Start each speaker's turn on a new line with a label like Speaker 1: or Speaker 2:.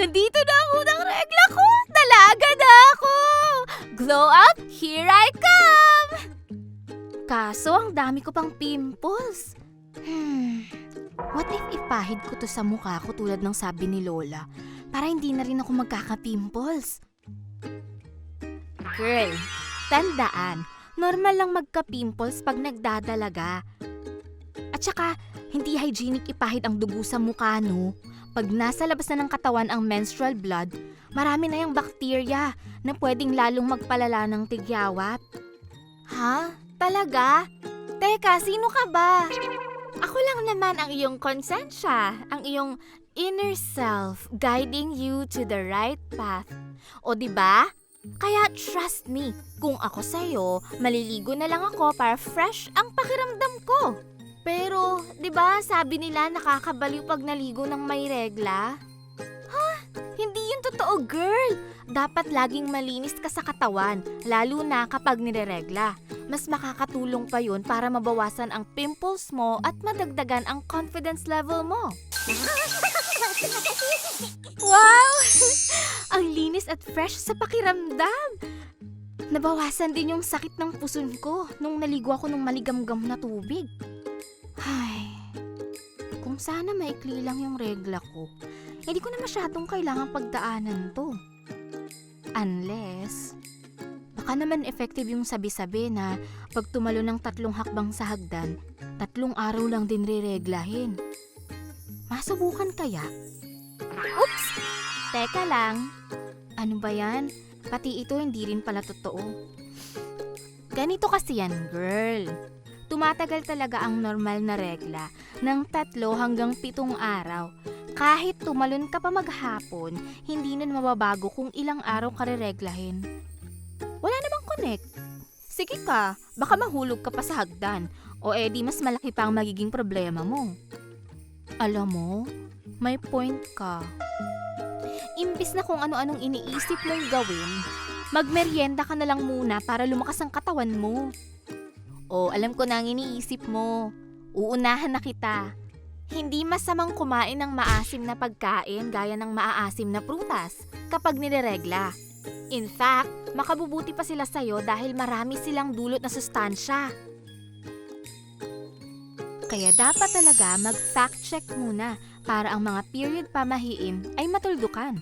Speaker 1: Nandito na ang unang regla ko! Dalaga na ako! Glow up, here I come! Kaso, ang dami ko pang pimples. Hmm, what if ipahid ko to sa mukha ko tulad ng sabi ni Lola para hindi na rin ako magkaka-pimples? Girl, tandaan, normal lang magka-pimples pag nagdadalaga. At saka, hindi hygienic ipahid ang dugo sa mukha, no? Pag nasa labas na ng katawan ang menstrual blood, marami na yung bakterya na pwedeng lalong magpalala ng tigyawat. Ha? Talaga? Teka, sino ka ba? Ako lang naman ang iyong konsensya, ang iyong inner self guiding you to the right path. O di ba? Kaya trust me, kung ako sa'yo, maliligo na lang ako para fresh ang pakiramdam ko. Pero, 'di ba, sabi nila nakakabaliw pag naligo ng may regla? Ha? Hindi 'yun totoo, girl. Dapat laging malinis ka sa katawan, lalo na kapag nireregla. Mas makakatulong pa 'yun para mabawasan ang pimples mo at madagdagan ang confidence level mo. wow! ang linis at fresh sa pakiramdam. Nabawasan din yung sakit ng puson ko nung naligo ako ng maligamgam na tubig. Ay, kung sana maikli lang yung regla ko, hindi ko na masyadong kailangan pagdaanan to. Unless, baka naman effective yung sabi-sabi na pag tumalo ng tatlong hakbang sa hagdan, tatlong araw lang din rireglahin. Masubukan kaya? Oops! Teka lang. Ano ba yan? Pati ito hindi rin pala totoo. Ganito kasi yan, girl. Tumatagal talaga ang normal na regla ng tatlo hanggang pitong araw. Kahit tumalon ka pa maghapon, hindi nun mababago kung ilang araw ka rereglahin. Wala namang connect. Sige ka, baka mahulog ka pa sa hagdan o edi mas malaki pa ang magiging problema mo. Alam mo, may point ka. Imbis na kung ano-anong iniisip mong gawin, magmeryenda ka na lang muna para lumakas ang katawan mo. O, alam ko na ang iniisip mo. Uunahan na kita. Hindi masamang kumain ng maasim na pagkain gaya ng maaasim na prutas kapag nireregla. In fact, makabubuti pa sila sa'yo dahil marami silang dulot na sustansya. Kaya dapat talaga mag-fact check muna para ang mga period pamahiin ay matuldukan.